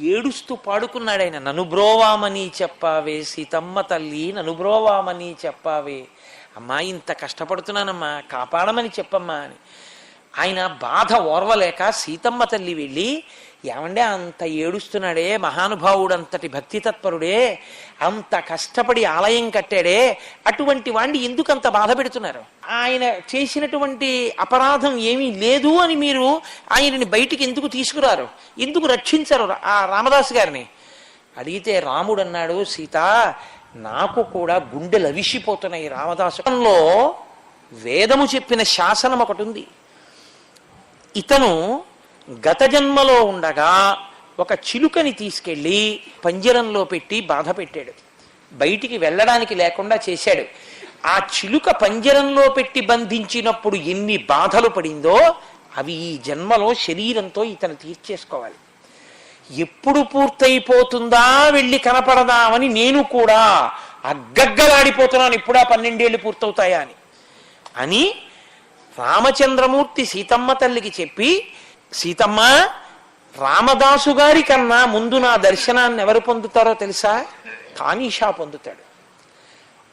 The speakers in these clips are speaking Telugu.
ఏడుస్తూ పాడుకున్నాడు ఆయన. ననుబ్రోవామని చెప్పావే సీతమ్మ తల్లి ననుబ్రోవామని చెప్పావే. అమ్మా ఇంత కష్టపడుతున్నానమ్మా కాపాడమని చెప్పమ్మా అని. ఆయన బాధ ఓర్వలేక సీతమ్మ తల్లి వెళ్ళి ఏమండే అంత ఏడుస్తున్నాడే మహానుభావుడు అంతటి భక్తి తత్పరుడే అంత కష్టపడి ఆలయం కట్టాడే అటువంటి వాణ్ణి ఎందుకు అంత బాధ పెడుతున్నారు? ఆయన చేసినటువంటి అపరాధం ఏమీ లేదు అని మీరు ఆయనని బయటికి ఎందుకు తీసుకురారు? ఎందుకు రక్షించరు ఆ రామదాసు గారిని? అడిగితే రాముడు అన్నాడు సీత నాకు కూడా గుండెలు అవిసిపోతున్నాయి రామదాసులో వేదము చెప్పిన శాసనం ఒకటి ఉంది. ఇతను గత జన్మలో ఉండగా ఒక చిలుకని తీసుకెళ్ళి పంజరంలో పెట్టి బాధ పెట్టాడు బయటికి వెళ్ళడానికి లేకుండా చేశాడు. ఆ చిలుక పంజరంలో పెట్టి బంధించినప్పుడు ఎన్ని బాధలు పడిందో అవి ఈ జన్మలో శరీరంతో ఇతను తీర్చేసుకోవాలి. ఎప్పుడు పూర్తయిపోతుందా వెళ్ళి కనపడదామని నేను కూడా అగ్గగ్గలాడిపోతున్నాను ఇప్పుడా పన్నెండేళ్ళు పూర్తవుతాయా అని. అని రామచంద్రమూర్తి సీతమ్మ తల్లికి చెప్పి సీతమ్మ రామదాసు గారి కన్నా ముందు నా దర్శనాన్ని ఎవరు పొందుతారో తెలుసా? కానీషా పొందుతాడు.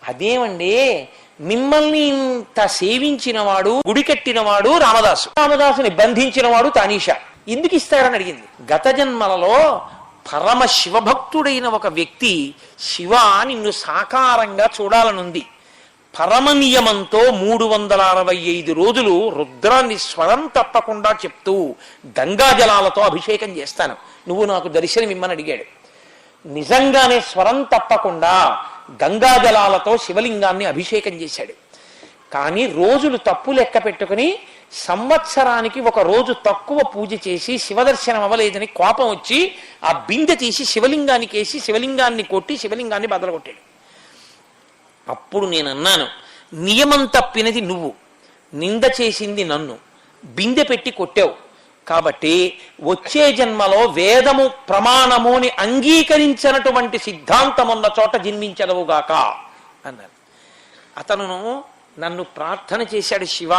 అదేమండి మిమ్మల్ని ఇంత సేవించినవాడు గుడి కట్టినవాడు రామదాసు. రామదాసుని బంధించినవాడు తానీషా ఎందుకు ఇస్తారని అడిగింది. గత జన్మలలో పరమ శివభక్తుడైన ఒక వ్యక్తి శివ నిన్ను సాకారంగా చూడాలనుంది. పరమ నియమంతో మూడు వందల అరవై ఐదు రోజులు రుద్రాన్ని స్వరం తప్పకుండా చెప్తూ గంగాజలాలతో అభిషేకం చేస్తాను. నువ్వు నాకు దర్శనం ఇమ్మని అడిగాడు. నిజంగానే స్వరం తప్పకుండా గంగాజలాలతో శివలింగాన్ని అభిషేకం చేశాడు. కానీ రోజులు తప్పు లెక్క పెట్టుకుని సంవత్సరానికి ఒక రోజు తక్కువ పూజ చేసి శివదర్శనం అవ్వలేదని కోపం వచ్చి ఆ బిందె తీసి శివలింగానికి వేసి శివలింగాన్ని కొట్టి శివలింగాన్ని బదలగొట్టాడు. అప్పుడు నేను అన్నాను నియమం తప్పినది నువ్వు. నింద చేసింది నన్ను. బిందె పెట్టి కొట్టావు. కాబట్టి వచ్చే జన్మలో వేదము ప్రమాణము అని అంగీకరించినటువంటి సిద్ధాంతం ఉన్న చోట జన్మించదవుగాక అన్నారు అతను నన్ను ప్రార్థన చేశాడు శివ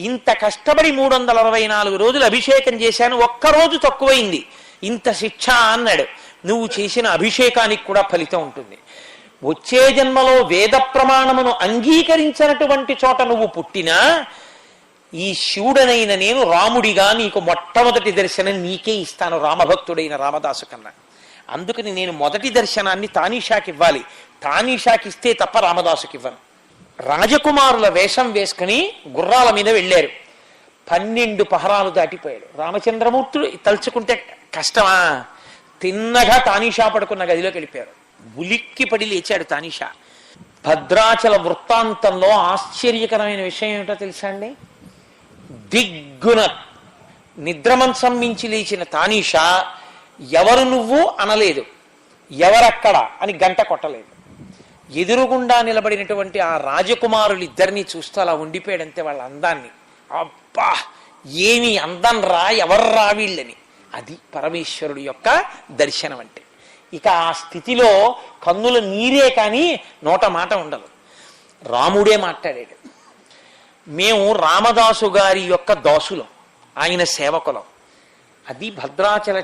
ఇంత కష్టపడి మూడు వందల అరవై నాలుగు రోజులు అభిషేకం చేశాను ఒక్కరోజు తక్కువైంది. ఇంత శిక్ష అన్నాడు. నువ్వు చేసిన అభిషేకానికి కూడా ఫలితం ఉంటుంది. వచ్చే జన్మలో వేద ప్రమాణమును అంగీకరించినటువంటి చోట నువ్వు పుట్టినా ఈ శివుడనైన నేను రాముడిగా నీకు మొట్టమొదటి దర్శనం నీకే ఇస్తాను రామభక్తుడైన రామదాసు కన్నా. అందుకని నేను మొదటి దర్శనాన్ని తానీషాకి ఇవ్వాలి. తానీషాకి ఇస్తే తప్ప రామదాసుకి ఇవ్వను. రాజకుమారుల వేషం వేసుకుని గుర్రాల మీద వెళ్ళారు. పన్నెండు పహరాలు దాటిపోయాడు రామచంద్రమూర్తుడు తలుచుకుంటే కష్టమా? తిన్నగా తానీషా పడుకున్న గదిలోకి వెళ్ళిపోయారు. ఉలిక్కి పడి లేచాడు తానీషా. భద్రాచల వృత్తాంతంలో ఆశ్చర్యకరమైన విషయం ఏమిటో తెలుసా అండి? దిగ్గున నిద్రమంచం మించి లేచిన తానీషా ఎవరు నువ్వు అనలేదు. ఎవరక్కడ అని గంట కొట్టలేదు. ఎదురుగుండా నిలబడినటువంటి ఆ రాజకుమారులిద్దరినీ చూస్తూ అలా ఉండిపోయాడంతే వాళ్ళ అందాన్ని. అబ్బా ఏమి అందం రా ఎవర్రా వీళ్ళని. అది పరమేశ్వరుడు యొక్క దర్శనం అంటే ఇక ఆ స్థితిలో కన్నుల నీరే కానీ నోట మాట ఉండదు. రాముడే మాట్లాడాడు. మేము రామదాసు గారి యొక్క దాసులం. ఆయన సేవకులం. అది భద్రాచల